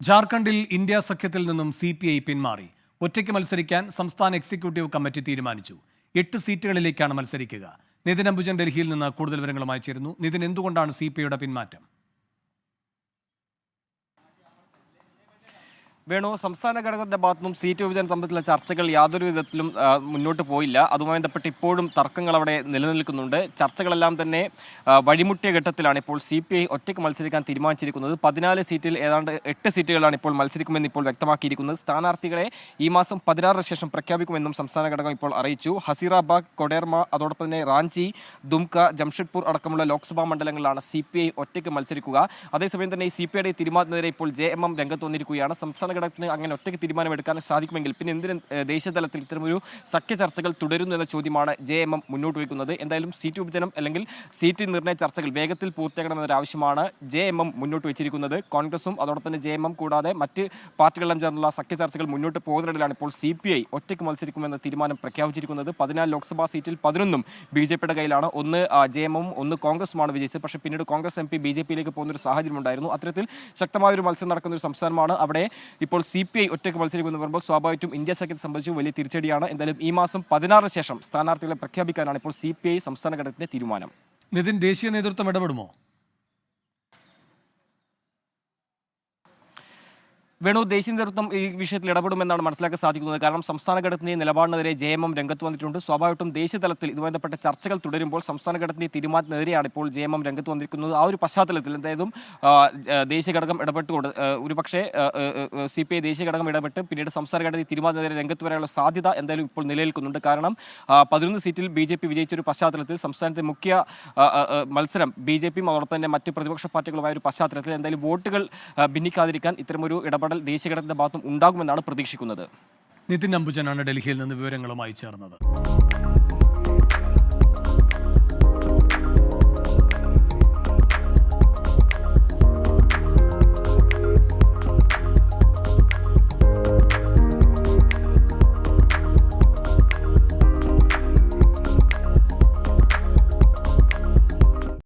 ജാർഖണ്ഡിൽ ഇന്ത്യ സഖ്യത്തിൽ നിന്നും C P I പിന്മാറി. ഒറ്റയ്ക്ക് മത്സരിക്കാൻ സംസ്ഥാന എക്സിക്യൂട്ടീവ് കമ്മിറ്റി തീരുമാനിച്ചു. എട്ട് സീറ്റുകളിലേക്കാണ് മത്സരിക്കുക. നിതിൻ അംബുജൻ ഡൽഹിയിൽ നിന്ന് കൂടുതൽ വിവരങ്ങളുമായി ചേരുന്നു. നിതിൻ എന്തുകൊണ്ടാണ് സി പി ഐയുടെ പിന്മാറ്റം? വേണു സംസ്ഥാന ഘടകത്തിന്റെ ഭാഗത്തുനിന്നും സീറ്റ് വിഭജനം സംബന്ധിച്ചുള്ള ചർച്ചകൾ യാതൊരു വിധത്തിലും മുന്നോട്ട് പോയില്ല. അതുമായി ബന്ധപ്പെട്ട് ഇപ്പോഴും തർക്കങ്ങൾ അവിടെ നിലനിൽക്കുന്നുണ്ട്. ചർച്ചകളെല്ലാം തന്നെ വഴിമുട്ടിയ ഘട്ടത്തിലാണ് ഇപ്പോൾ സി പി ഐ ഒറ്റയ്ക്ക് മത്സരിക്കാൻ തീരുമാനിച്ചിരിക്കുന്നത്. പതിനാല് സീറ്റിൽ ഏതാണ്ട് എട്ട് സീറ്റുകളാണ് ഇപ്പോൾ മത്സരിക്കുമെന്ന് ഇപ്പോൾ വ്യക്തമാക്കിയിരിക്കുന്നത്. സ്ഥാനാർത്ഥികളെ ഈ മാസം പതിനാറിന് ശേഷം പ്രഖ്യാപിക്കുമെന്നും സംസ്ഥാന ഘടകം ഇപ്പോൾ അറിയിച്ചു. ഹസീറാബാഗ് കൊഡേർമ അതോടൊപ്പം തന്നെ റാഞ്ചി ദുംക ജംഷഡ്പൂർ അടക്കമുള്ള ലോക്സഭാ മണ്ഡലങ്ങളിലാണ് സി പി ഐ ഒറ്റയ്ക്ക് മത്സരിക്കുക. അതേസമയം തന്നെ ഈ സി പി ഐയുടെ തീരുമാനത്തിനെതിരെ ഇപ്പോൾ ജെ എം എം രംഗത്ത് വന്നിരിക്കുകയാണ്. സംസ്ഥാന ഘടകത്തിന് അങ്ങനെ ഒറ്റയ്ക്ക് തീരുമാനമെടുക്കാൻ സാധിക്കുമെങ്കിൽ പിന്നെ എന്തിന് ദേശീയതലത്തിൽ ദേശീയ തലത്തിൽ ഇത്തരമൊരു സഖ്യ ചർച്ചകൾ തുടരുന്നു എന്ന ചോദ്യമാണ് ജെ എം എം മുന്നോട്ട് വയ്ക്കുന്നത്. എന്തായാലും സീറ്റ് വിഭജനം അല്ലെങ്കിൽ സീറ്റ് നിർണയ ചർച്ചകൾ വേഗത്തിൽ പൂർത്തിയാക്കണമെന്നൊരു ആവശ്യമാണ് ജെ എം എം മുന്നോട്ട് വെച്ചിരിക്കുന്നത്. കോൺഗ്രസും അതോടൊപ്പം തന്നെ ജെ എം എം കൂടാതെ മറ്റ് പാർട്ടികളെല്ലാം ചേർന്നുള്ള സഖ്യ ചർച്ചകൾ മുന്നോട്ട് പോകുന്നതിനിടയിലാണ് ഇപ്പോൾ സി പി ഐ ഒറ്റയ്ക്ക് മത്സരിക്കുമെന്ന തീരുമാനം പ്രഖ്യാപിച്ചിരിക്കുന്നത്. പതിനാല് ലോക്സഭാ സീറ്റിൽ പതിനൊന്നും ബി ജെ പിയുടെ കയ്യിലാണ്. ഒന്ന് ജെ എം എം ഒന്ന് കോൺഗ്രസുമാണ് വിജയിച്ചത്. പക്ഷേ പിന്നീട് Congress M P B J പിയിലേക്ക് പോകുന്ന ഒരു സാഹചര്യം ഉണ്ടായിരുന്നു. അത്തരത്തിൽ ശക്തമായ ഒരു മത്സരം നടക്കുന്ന ഒരു സംസ്ഥാനമാണ്. അവിടെ ഇപ്പോൾ സി പി ഐ ഒറ്റയ്ക്ക് മത്സരിക്കുമെന്ന് പറയുമ്പോൾ സ്വാഭാവികമായിട്ടും ഇന്ത്യ സഖ്യത്തെ സംബന്ധിച്ച് വലിയ തിരിച്ചടിയാണ്. എന്തായാലും ഈ മാസം പതിനാറിന് ശേഷം സ്ഥാനാർത്ഥികളെ പ്രഖ്യാപിക്കാനാണ് ഇപ്പോൾ സി സംസ്ഥാന ഘടകത്തിന്റെ തീരുമാനം. നിതിൻ ദേശീയ നേതൃത്വം ഇടപെടുമോ? വേണു ദേശീയ നേതൃത്വം ഈ വിഷയത്തിൽ ഇടപെടുമെന്നാണ് മനസ്സിലാക്കാൻ സാധിക്കുന്നത്. കാരണം സംസ്ഥാന ഘടകത്തിന്റെ നിലപാടിനെതിരെ ജെ എം എം രംഗത്ത് വന്നിട്ടുണ്ട് സ്വാഭാവികമായിട്ടും ദേശീയ തലത്തിൽ ഇതുമായി ബന്ധപ്പെട്ട ചർച്ചകൾ തുടരുമ്പോൾ സംസ്ഥാന ഘടകത്തിന്റെ തീരുമാനത്തിനെതിരെയാണ് ഇപ്പോൾ ജെ എം എം രംഗത്ത് വന്നിരിക്കുന്നത് ആ ഒരു പശ്ചാത്തലത്തിൽ എന്തായാലും ദേശീയ ഘടകം ഇടപെട്ടുകൊണ്ട് ഒരുപക്ഷെ സി പി ഐ ദേശീയ ഘടകം ഇടപെട്ട് പിന്നീട് സംസ്ഥാന ഘടകത്തിന്റെ തീരുമാനത്തിനെതിരെ രംഗത്ത് വരാനുള്ള സാധ്യത എന്തായാലും ഇപ്പോൾ നിലനിൽക്കുന്നുണ്ട്. കാരണം പതിനൊന്ന് സീറ്റിൽ ബി ജെ പി വിജയിച്ച ഒരു പശ്ചാത്തലത്തിൽ സംസ്ഥാനത്തെ മുഖ്യ മത്സരം ബി ജെ പിയും അതോടൊപ്പം തന്നെ മറ്റ് പ്രതിപക്ഷ പാർട്ടികളുമായ ഒരു പശ്ചാത്തലത്തിൽ എന്തായാലും വോട്ടുകൾ ഭിന്നിക്കാതിരിക്കാൻ ഇത്തരമൊരു ഇടപെടൽ ദേശീയ ഘടകത്തിന്റെ ഭാഗത്തും ഉണ്ടാകുമെന്നാണ് പ്രതീക്ഷിക്കുന്നത്. നിതിൻ അംബുജനാണ് ഡൽഹിയിൽ നിന്ന് വിവരങ്ങളുമായി ചേർന്നത്.